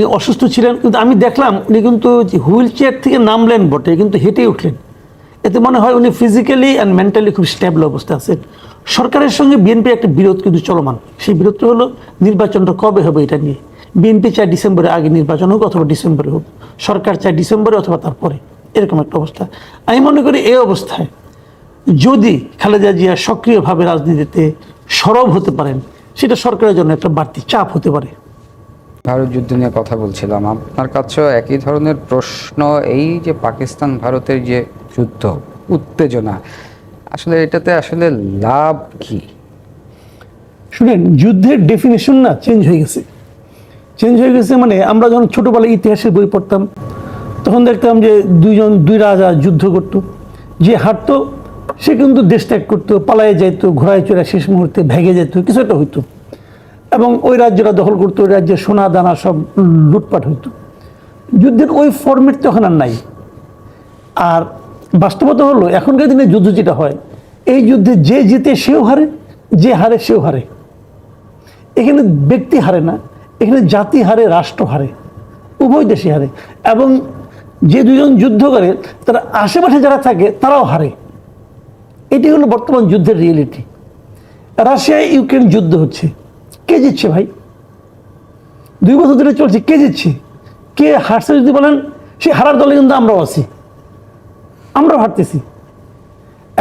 উনি অসুস্থ ছিলেন, কিন্তু আমি দেখলাম উনি কিন্তু হুইল চেয়ার থেকে নামলেন বটে, কিন্তু হেঁটে উঠলেন। এতে মনে হয় উনি ফিজিক্যালি অ্যান্ড মেন্টালি খুব স্টেবল অবস্থা আছেন। সরকারের সঙ্গে বিএনপি একটা বিরোধ কিন্তু চলমান। সেই বিরোধটা হলো নির্বাচনটা কবে হবে এটা নিয়ে? বিএনপি চায় ডিসেম্বরে আগে নির্বাচন হোক অথবা ডিসেম্বরে হোক। সরকার চায় ডিসেম্বরে অথবা তারপরে। এরকম একটা অবস্থা। আমি মনে করি এই অবস্থায় যদি খালেদা জিয়া সক্রিয়ভাবে রাজনীতিতে সরব হতে পারেন, সেটা সরকারের জন্য একটা বাড়তি চাপ হতে পারে। ভারত যুদ্ধ নিয়ে কথা বলছিলাম। আপনার কাছেও একই ধরনের প্রশ্ন, এই যে পাকিস্তান ভারতের যে যুদ্ধ, উত্তেজনা, আসলে এটাতে আসলে লাভ কি? শুনেন, যুদ্ধের ডেফিনেশন না চেঞ্জ হয়ে গেছে। চেঞ্জ হয়ে গেছে মানে আমরা যখন ছোটোবেলায় ইতিহাসের বই পড়তাম, তখন দেখতাম যে দুইজন, দুই রাজা যুদ্ধ করত। যে হারতো, সে কিন্তু দেশ ত্যাগ করতো, পালায়ে যাইতো, ঘোড়ায় চড়ে শেষ মুহূর্তে ভেঙে যেত কিছু একটা হইতো। এবং ওই রাজ্যটা দখল করতো, ওই রাজ্যে সোনা, দানা সব লুটপাট হইতো। যুদ্ধের ওই ফর্মেট তখন আর নাই। আর বাস্তবতা হলো, এখনকার দিনে যুদ্ধ যেটা হয়, এই যুদ্ধে যে জিতে সেও হারে, যে হারে সেও হারে। এখানে ব্যক্তি হারে না, এখানে জাতি হারে, রাষ্ট্র হারে, উভয় দেশে হারে। এবং যে দুজন যুদ্ধ করে, তারা আশেপাশে যারা থাকে, তারাও হারে। এটি হলো বর্তমান যুদ্ধের রিয়েলিটি রাশিয়া ইউক্রেন যুদ্ধ হচ্ছে। কে জিতছে ভাই? দুই বছর ধরে চলছে, কে জিতছে? কে হারছে যদি বলেন, সে হারার দলে কিন্তু আমরাও আছি। আমরাও হারতেছি।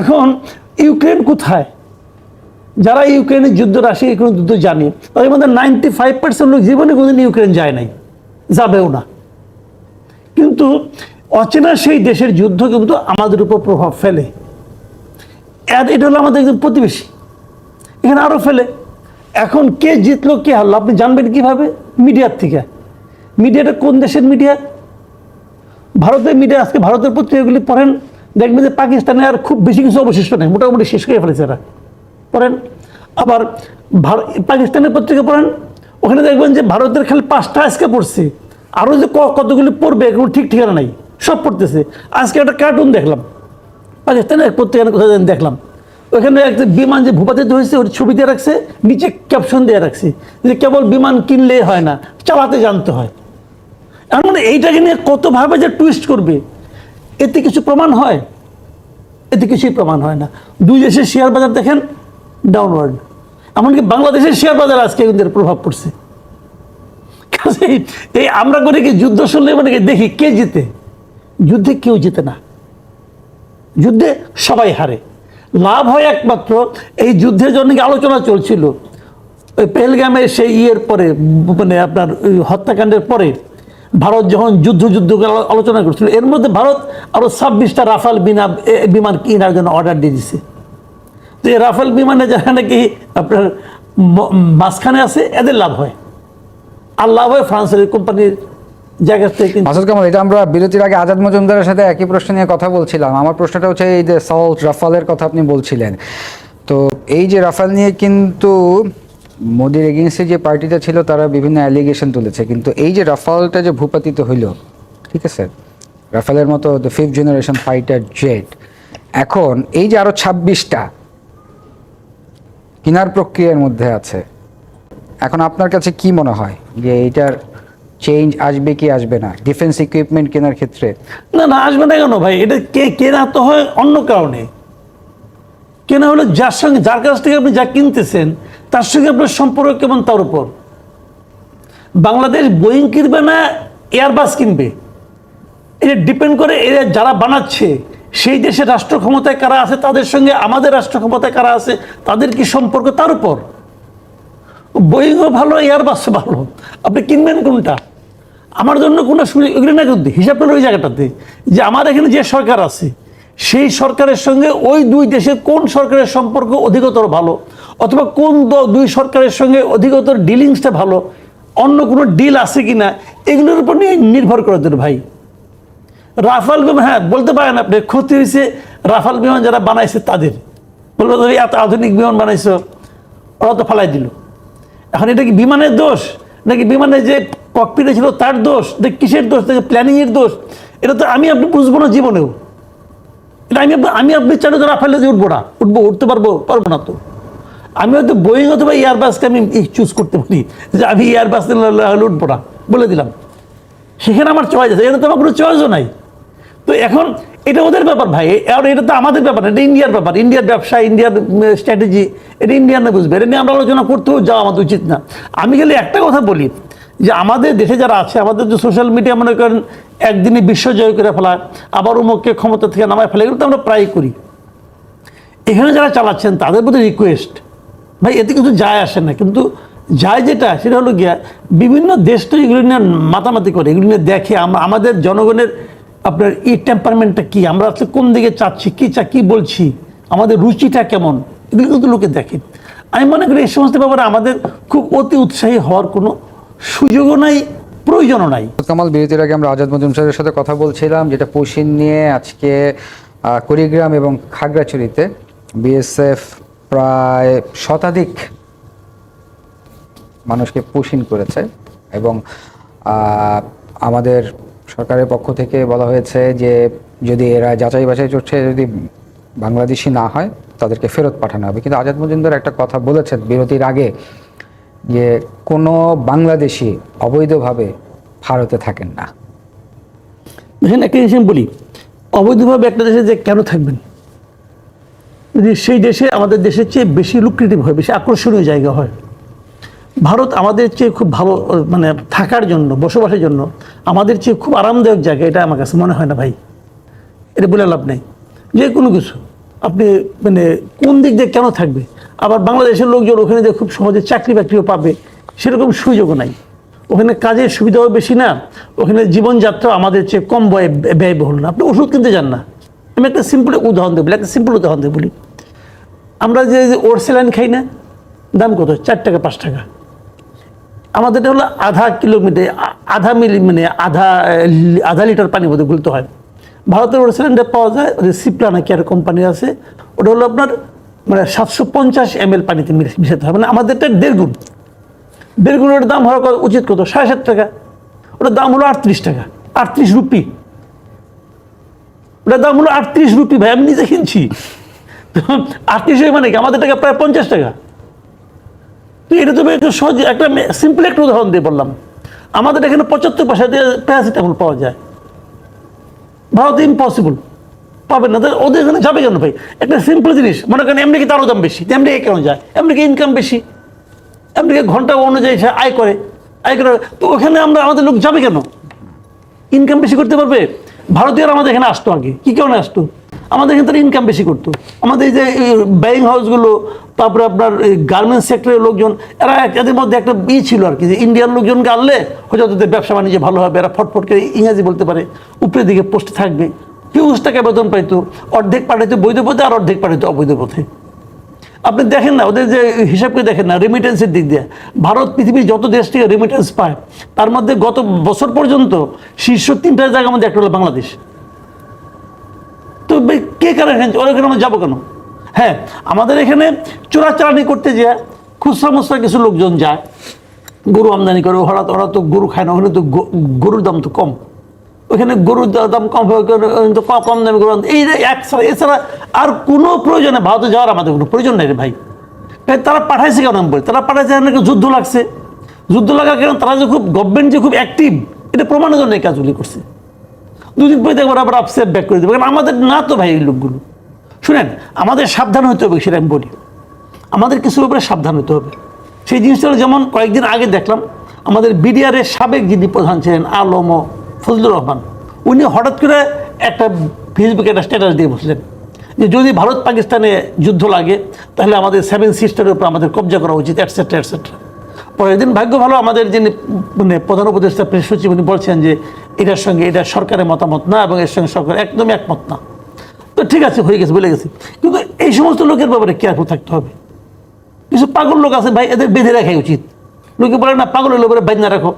এখন ইউক্রেন কোথায়? যারা ইউক্রেনের যুদ্ধ রাশিয়া ইউক্রেন যুদ্ধ জানে, তাদের মধ্যে নাইনটি ফাইভ পার্সেন্ট লোক জীবনে কোনোদিন ইউক্রেন যায় নাই, যাবেও না। কিন্তু অচেনা সেই দেশের যুদ্ধ কিন্তু আমাদের উপর প্রভাব ফেলে। এটা হলো আমাদের একজন প্রতিবেশী। এখানে আরও ফেলে। এখন কে জিতলো, কে হারলো, আপনি জানবেন কীভাবে? মিডিয়ার থেকে। মিডিয়াটা কোন দেশের মিডিয়া? ভারতের মিডিয়া, আজকে ভারতের পত্রিকাগুলি পড়েন, দেখবেন যে পাকিস্তানে আর খুব বেশি কিছু অবশিষ্ট নেই, মোটামুটি শেষ করে ফেলেছে এরা। পড়েন, আবার পাকিস্তানের পত্রিকা পড়েন, ওখানে দেখবেন যে ভারতের খালি পাঁচটা আজকে পড়ছে। আরও যে কতগুলি পড়বে এগুলো ঠিক ঠিকানা নাই, সব পড়তেছে। আজকে একটা কার্টুন দেখলাম, পাকিস্তানের পত্রিকা কোথায় দেখলাম। ওখানে একটা বিমান যে ভূপাতিত হয়েছে, ওর ছবি দিয়ে রাখছে, নিচে ক্যাপশন দিয়ে রাখছে যে কেবল বিমান কিনলে হয় না, চালাতে জানতে হয়। এমন মানে এইটাকে নিয়ে কতভাবে যে টুইস্ট করবে, এতে কিছু প্রমাণ হয়? এতে কিছুই প্রমাণ হয় না। দুই দেশের শেয়ার বাজার দেখেন ডাউনওয়ার্ড এমনকি বাংলাদেশের শেয়ার বাজার আজকে এর প্রভাব পড়ছে। এই আমরা করে কি যুদ্ধ শুনলে মানে দেখি কে জিতে? যুদ্ধে কেউ জিতে না। যুদ্ধে সবাই হারে। লাভ হয় একমাত্র এই যুদ্ধের জন্য আলোচনা চলছিল? ওই পেহেলগামের সেই ইয়ের পরে মানে আপনার হত্যাকাণ্ডের পরে ভারত যখন যুদ্ধ যুদ্ধ আলোচনা করছিল, এর মধ্যে ভারত আরও ছাব্বিশটা রাফাল বিনা বিমান কেনার জন্য অর্ডার দিয়ে দিছে। তো এই রাফাল বিমানে যারা নাকি আপনার মাঝখানে আছে, এদের লাভ হয়। আর লাভ হয় ফ্রান্সের কোম্পানির মাসুদ কামাল, এটা আমরা বিরতির আগে আজাদ মজুমদারের সাথে একই প্রশ্ন নিয়ে কথা বলছিলাম। আমার প্রশ্নটা হচ্ছে এই যে সল্ট রাফালের কথা আপনি বলছিলেন। তো এই যে রাফাল নিয়ে কিন্তু মোদির এগেনস্টে যে পার্টিটা ছিল, তারা বিভিন্ন অ্যালিগেশন তুলেছে। কিন্তু এই যে রাফালটা যে ভূপাতিত হইল, ঠিক আছে? রাফালের মতো the fifth generation fighter jet এখন এই যে আরও ছাব্বিশটা কেনার প্রক্রিয়ার মধ্যে আছে, এখন আপনার কাছে কি মনে হয় যে এইটার চেঞ্জ আসবে কি আসবে না? ডিফেন্স ইকুইপমেন্ট কেনার ক্ষেত্রে। না না, আসবে না কেন ভাই? এটা কে কেনা তো হয় অন্য কারণে। কেনা হলো যার সঙ্গে, যার কাছ থেকে আপনি যা কিনতেছেন, তার সঙ্গে আপনার সম্পর্ক কেমন তার উপর? বাংলাদেশ বোয়িং কিনবে না এয়ারবাস কিনবে? এটা ডিপেন্ড করে এরা যারা বানাচ্ছে, সেই দেশের রাষ্ট্র ক্ষমতায় কারা আছে, তাদের সঙ্গে আমাদের রাষ্ট্র ক্ষমতায় কারা আছে, তাদের কি সম্পর্ক তার উপর? বোয়িংও ভালো এয়ারবাসও ভালো। আপনি কিনবেন কোনটা? আমার জন্য কোনো সুযোগ এগুলো না কিন্তু হিসাব ওই জায়গাটাতে। যে আমার এখানে যে সরকার আছে, সেই সরকারের সঙ্গে ওই দুই দেশের কোন সরকারের সম্পর্ক অধিকতর ভালো? অথবা কোন দুই সরকারের সঙ্গে অধিকতর ডিলিংসটা ভালো? অন্য কোনো ডিল আছে কি না? এগুলোর উপর নিয়ে নির্ভর করে দেন ভাই। রাফাল বিমান হ্যাঁ বলতে পারেন আপনি, ক্ষতি হয়েছে রাফাল বিমান যারা বানাইছে তাদের। বলব এত আধুনিক বিমান বানাইছো। ওরা তো ফালাই দিল। এখন এটা কি বিমানের দোষ? নাকি বিমানের যে ককপিটে ছিল তার দোষ? নাকি কিসের দোষ? নাকি প্ল্যানিংয়ের দোষ? এটা তো আমি আপনি বুঝব না জীবনেও। এটা আমি আমি আপনি চাইলে তো রাফালে দিয়ে উঠবো না। উঠবো, উঠতে পারব পারব না তো। আমি হয়তো বোয়িং অথবা এয়ারবাসকে আমি চুজ করতে পারি। যে আমি এয়ারবাস উঠবো না। বলে দিলাম। সেখানে আমার চয়েস আছে। এখানে তো আমার কোনো চয়েসও নাই। তো এখন এটা ওদের ব্যাপার ভাই আর এটা তো আমাদের ব্যাপার এটা ইন্ডিয়ার ব্যাপার। ইন্ডিয়ার ব্যবসা, ইন্ডিয়ার স্ট্র্যাটেজি এটা ইন্ডিয়ানরা বুঝবে। এটা নিয়ে আমরা আলোচনা করতেও যাওয়া আমাদের উচিত না। আমি খালি একটা কথা বলি, যে আমাদের দেশে যারা আছে, আমাদের যে সোশ্যাল মিডিয়া মনে করেন, একদিনে বিশ্ব জয় করে ফেলা আবার উমুককে ক্ষমতা থেকে নামায় ফেলা, এগুলো তো আমরা প্রায় করি। এখানে যারা চালাচ্ছেন, তাদের প্রতি রিকোয়েস্ট ভাই, এতে কিন্তু যায় আসে না, কিন্তু যায় যেটা, সেটা হলো গিয়া, বিভিন্ন দেশ তো এগুলো নিয়ে মাতামাতি করে, এগুলো নিয়ে দেখে আমাদের জনগণের আপনার এই টেম্পারমেন্টটা কি? আমরা আসলে কোন দিকে চাচ্ছি? কী চা কী বলছি? আমাদের রুচিটা কেমন? এগুলো কিন্তু লোকে দেখে। আমি মনে করি এই সমস্ত ব্যাপারে আমাদের খুব অতি উৎসাহী হওয়ার কোনো সুযোগও নাই, প্রয়োজনও নাই। কামাল, বিরতির আগে আমরা আজাদ মজুমদারের সাথে কথা বলছিলাম, যেটা পশ্চিম নিয়ে আজকে কুড়িগ্রাম এবং খাগড়াছড়িতে বিএসএফ প্রায় শতাধিক মানুষকে পুশিন করেছে এবং আমাদের সরকারের পক্ষ থেকে বলা হয়েছে যে যদি এরা যাচাই বাছাই চলছে যদি বাংলাদেশি না হয়, তাদেরকে ফেরত পাঠানো হবে। কিন্তু আজাদ মজুমদার একটা কথা বলেছেন বিরতির আগে যে কোনো বাংলাদেশি অবৈধভাবে ভারতে থাকেন না। দেখেন, একটা জিনিস আমি বলি, অবৈধভাবে একটা দেশে যে কেন থাকবেন? যদি সেই দেশে, আমাদের দেশের চেয়ে বেশি লুক্রেটিভ হয়, বেশি আকর্ষণীয় জায়গা হয় ভারত আমাদের চেয়ে খুব ভালো মানে থাকার জন্য, বসবাসের জন্য আমাদের চেয়ে খুব আরামদায়ক জায়গা, এটা আমার কাছে মনে হয় না ভাই। এটা বলে লাভ নেই। যে কোনো কিছু। আপনি মানে কোন দিক দিয়ে কেন থাকবে? আবার বাংলাদেশের লোকজন ওখানে যে খুব সহজে চাকরি বাকরিও পাবে, সেরকম সুযোগও নাই। ওখানে কাজের সুবিধাও বেশি না, ওখানে জীবনযাত্রা আমাদের চেয়ে কম ব্যয়, ব্যয়বহুল না। আপনি ওষুধ কিনতে যান না। আমি একটা সিম্পল উদাহরণ দেবো একটা সিম্পল উদাহরণ দেবো বলি। আমরা যে যে ওর স্যালাইন খাই না, দাম কত? চার টাকা, পাঁচ টাকা। আমাদের হলো আধা কিলোমিটার, আধা মিলি মানে আধা আধা লিটার পানি বোধহয় গুলতে হয়। ভারতের ওটা সিলিন্ডার পাওয়া যায় ওই সিপ্লা নাকি আর কোম্পানি আছে। ওটা হলো আপনার মানে সাতশো পঞ্চাশ এম এল পানিতে মিশ- মিশাতে হয়। মানে আমাদেরটা দেড় গুণ দেড় গুণের দাম হওয়ার উচিত কত? সাড়ে সাত টাকা। ওটার দাম হলো আটত্রিশ টাকা। আটত্রিশ রুপি। ওটার দাম হলো আটত্রিশ রুপি ভাই, আমি নিজে কিনছি। আটত্রিশ মানে কি? আমাদের টাকা প্রায় পঞ্চাশ টাকা। তো এটা তো একটু সহজ একটা সিম্পল একটা উদাহরণ দিয়ে বললাম। আমাদের এখানে পঁচাত্তর পয়সা দিয়ে প্যারাসিটামল পাওয়া যায়। ভারতে ইম্পসিবল পাবেন না। ওদের এখানে যাবে কেন ভাই? একটা সিম্পল জিনিস। মনে করেন আমেরিকা তারও দাম বেশি। আমেরিকা কেন যায়? আমেরিকা ইনকাম বেশি। আমেরিকা ঘণ্টা অনুযায়ী সে আয় করে। আয় করে। তো ওখানে আমরা আমাদের লোক যাবে কেন? ইনকাম বেশি করতে পারবে? ভারতীয়রা আমাদের এখানে আসতো আগে। কি কারণে আসতো? আমাদের এখানে তারা ইনকাম বেশি করতো। আমাদের যে ব্যাংক হাউসগুলো তারপরে আপনার গার্মেন্টস সেক্টরের লোকজন, এরা এদের মধ্যে একটা ই ছিল আর কি, যে ইন্ডিয়ান লোকজনকে আনলে হয়তো তাদের ব্যবসা বাণিজ্য ভালো হবে, এরা ফটফট করে ইংরেজি বলতে পারে, উপরের দিকে পোস্টে থাকবে। হিউজ টাকা বেতন পাইতো, অর্ধেক পাঠাইতো বৈধ পথে আর অর্ধেক পাঠাইতো অবৈধ পথে। আপনি দেখেন না, ওদের যে হিসাব করে দেখেন না রেমিটেন্সের দিক দিয়ে। ভারত পৃথিবীর যত দেশ থেকে রেমিটেন্স পায়, তার মধ্যে গত বছর পর্যন্ত শীর্ষ তিনটা জায়গার মধ্যে একটা হলো বাংলাদেশ। কে এখানে ওরা এখানে যাব কেন? হ্যাঁ আমাদের এখানে চোরাচালানি করতে যে খুচরা মুচরা কিছু লোকজন যায়। গরু আমদানি করে, ওরা ওরা তো গরু খায় না, ওখানে তো গরুর দাম তো কম। ওখানে গরুর দাম কম কম দামে গরু এই যে এছাড়া আর কোনো প্রয়োজনে ভারতে যাওয়ার আমাদের কোনো প্রয়োজন নেই রে ভাই। ভাই তারা পাঠাইছে কেন আমি বলি? তারা পাঠাইছে এখানে যুদ্ধ লাগছে। যুদ্ধ লাগা কেন তারা যে খুব গভর্নমেন্ট যে খুব অ্যাক্টিভ এটা প্রমাণের জন্য এই কাজগুলি করছে। দুদিন পরে দেখবার আবার আপসেট ব্যাক করে দেবে। কারণ আমাদের না তো ভাই এই লোকগুলো। শুনেন, আমাদের সাবধান হতে হবে, সেটা আমি বলি। আমাদের কিছু ব্যাপারে সাবধান হতে হবে। সেই জিনিসটা যেমন কয়েকদিন আগে দেখলাম, আমাদের বিডিআরের সাবেক যিনি প্রধান ছিলেন, আলম ফজলুর রহমান, উনি হঠাৎ করে একটা ফেসবুকে একটা স্ট্যাটাস দিয়ে বসলেন, যে যদি ভারত পাকিস্তানে যুদ্ধ লাগে, তাহলে আমাদের সেভেন সিস্টারের উপর আমাদের কবজা করা উচিত অ্যাটসেট্রা অ্যাটসেট্রা পরের দিন ভাগ্য ভালো, আমাদের যিনি মানে প্রধান উপদেষ্টা, প্রেস সচিব, উনি বলছেন যে এটার সঙ্গে এটা সরকারের মতামত না এবং এর সঙ্গে সরকার একদমই একমত না। তো ঠিক আছে, হয়ে গেছে, বলে গেছি। কিন্তু এই সমস্ত লোকের ব্যাপারে কেয়ারফুল থাকতে হবে। কিছু পাগল লোক আছে ভাই, এদের বেঁধে রাখাই উচিত। লোকে বলে না, পাগলের লোকের বাইন না রাখো।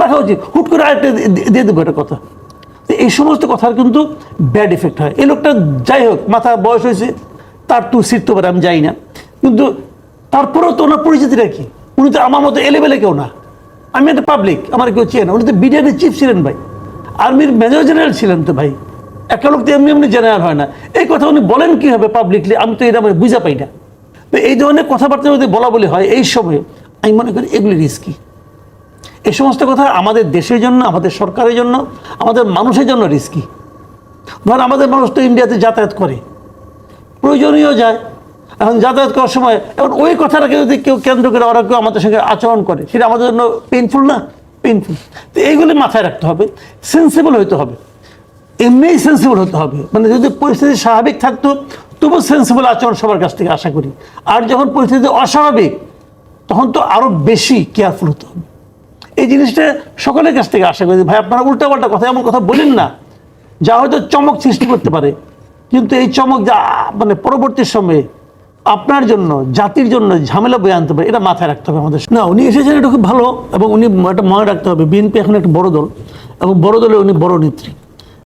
রাখা উচিত। হুট করে আরেকটা দিয়ে দেবো একটা কথা। তো এই সমস্ত কথার কিন্তু ব্যাড ইফেক্ট হয়। এই লোকটা যাই হোক, মাথা বয়স হয়েছে, তার তো সিট পারে আমি যাই না। কিন্তু তারপরেও তো ওনার পরিচিতিটা কি? উনি তো আমার মতো এলেবেলে কেউ না। আমি একটা পাবলিক আমার কেউ চেয়ে না। উনি তো বিডিআরের চিফ ছিলেন ভাই। আর্মির মেজর জেনারেল ছিলেন তো ভাই। একটা লোক তো এমনি এমনি জেনারেল হয় না। এই কথা উনি বলেন কীভাবে পাবলিকলি আমি তো এটা মানে বুঝা পাই না। তো এই ধরনের কথাবার্তা যদি বলা বলি হয়, এই সময়ে আমি মনে করি এগুলি রিস্কি এই সমস্ত কথা আমাদের দেশের জন্য, আমাদের সরকারের জন্য, আমাদের মানুষের জন্য রিস্কি ধর আমাদের মানুষ তো ইন্ডিয়াতে যাতায়াত করে। প্রয়োজনীয় যায়। এখন যাতায়াত করার সময়, এখন ওই কথাটাকে যদি কেউ কেন্দ্র করে ওরা কেউ আমাদের সঙ্গে আচরণ করে, সেটা আমাদের জন্য পেইনফুল না? পেইনফুল তো এইগুলি মাথায় রাখতে হবে সেন্সিবল হইতে হবে। এমনিই সেন্সিবল হতে হবে। মানে যদি পরিস্থিতি স্বাভাবিক থাকতো তবু সেন্সিবল আচরণ সবার কাছ থেকে আশা করি। আর যখন পরিস্থিতি অস্বাভাবিক, তখন তো আরও বেশি কেয়ারফুল হতে হবে। এই জিনিসটা সকলের কাছ থেকে আশা করি। ভাই, আপনারা উল্টাপাল্টা কথা, এমন কথা বলেন না। যা হয়তো চমক সৃষ্টি করতে পারে। কিন্তু এই চমক যা মানে পরবর্তী সময়ে আপনার জন্য, জাতির জন্য ঝামেলা বয়ে আনতে পারে, এটা মাথায় রাখতে হবে আমাদের। না, উনি এসেছেন এটা খুব ভালো, এবং উনি এটা মনে রাখতে হবে, বিএনপি এখন একটা বড় দল, এবং বড় দলে উনি বড় নেত্রী।